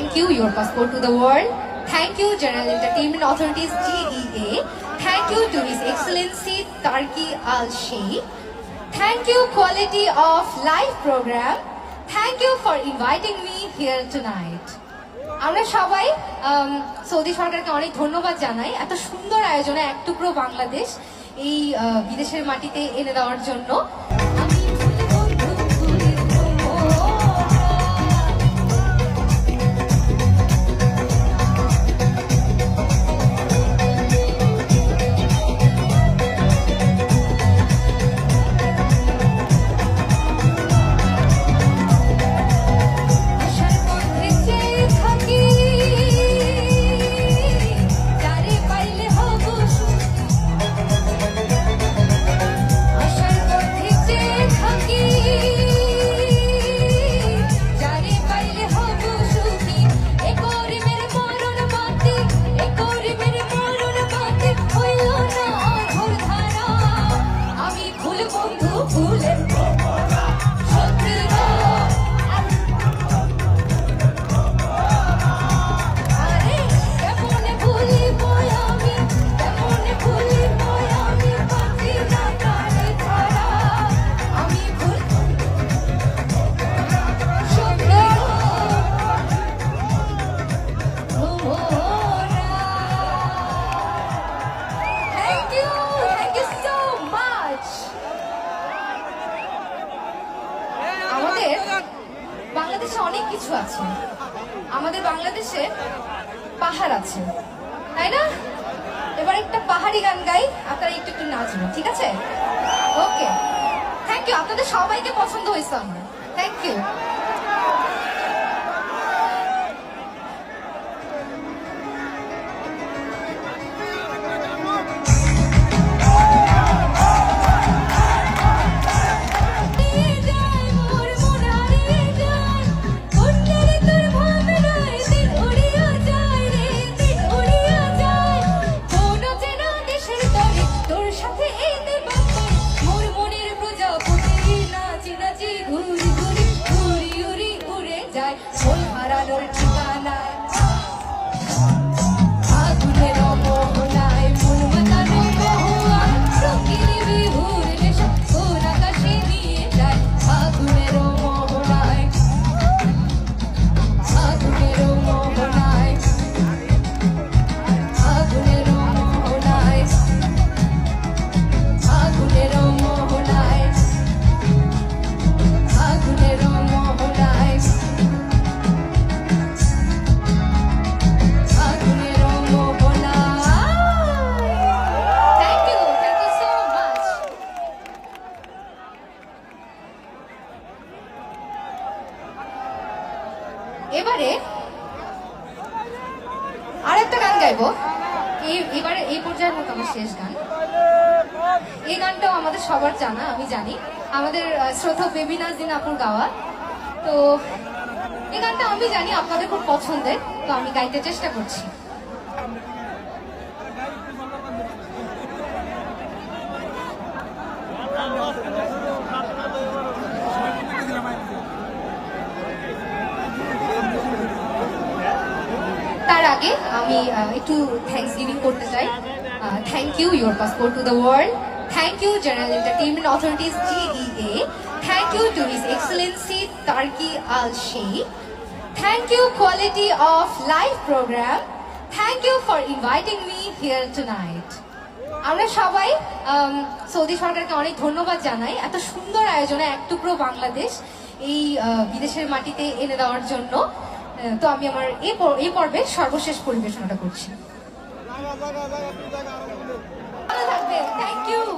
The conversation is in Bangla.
Thank you, your passport to the world. Thank you, General Entertainment Authorities GEA. Thank you to His Excellency Tarki Al Sheikh. Thank you, quality of live program. Thank you for inviting me here tonight. আমরা সবাই সৌদি সরকারকে অনেক ধন্যবাদ জানাই এত সুন্দর আয়োজনে এক টুকরো বাংলাদেশ এই বিদেশের মাটিতে এনে দেওয়ার জন্য বাংলাদেশে অনেক কিছু আছে। আমাদের বাংলাদেশে পাহাড় আছে। তাই না? এবার একটা পাহাড়ি গান গাই, আপনারা একটু একটু নাচবেন, ঠিক আছে? ওকে থ্যাংক ইউ আপনাদের সবাইকে পছন্দ হয়েছে আমার। থ্যাংক ইউ এবারে আর একটা গান গাইবো। এবারে এই পর্যায়ের মতো আমার শেষ গান। এই গানটাও আমাদের সবার জানা, আমি জানি। আমাদের শ্রদ্ধা বেবি নাজদিন আপুর গাওয়া। তো এই গানটা আমি জানি আপনাদের খুব পছন্দের, তো আমি গাইতে চেষ্টা করছি। আগে আমি একটু থ্যাংকস গিভিং করতে চাই। Thank you your passport to the world thank you general entertainment authorities GEA thank you to his excellency Turki Al Sheikh thank you quality of live programme thank you for inviting me here tonight আমরা সবাই সৌদি সরকারকে অনেক ধন্যবাদ জানাই এত সুন্দর আয়োজনে এক টুকরো বাংলাদেশ এই বিদেশের মাটিতে এনে দেওয়ার জন্য। তো আমি আমার এই পর্বে সর্বশেষ পরিবেশনাটা করছি। Thank you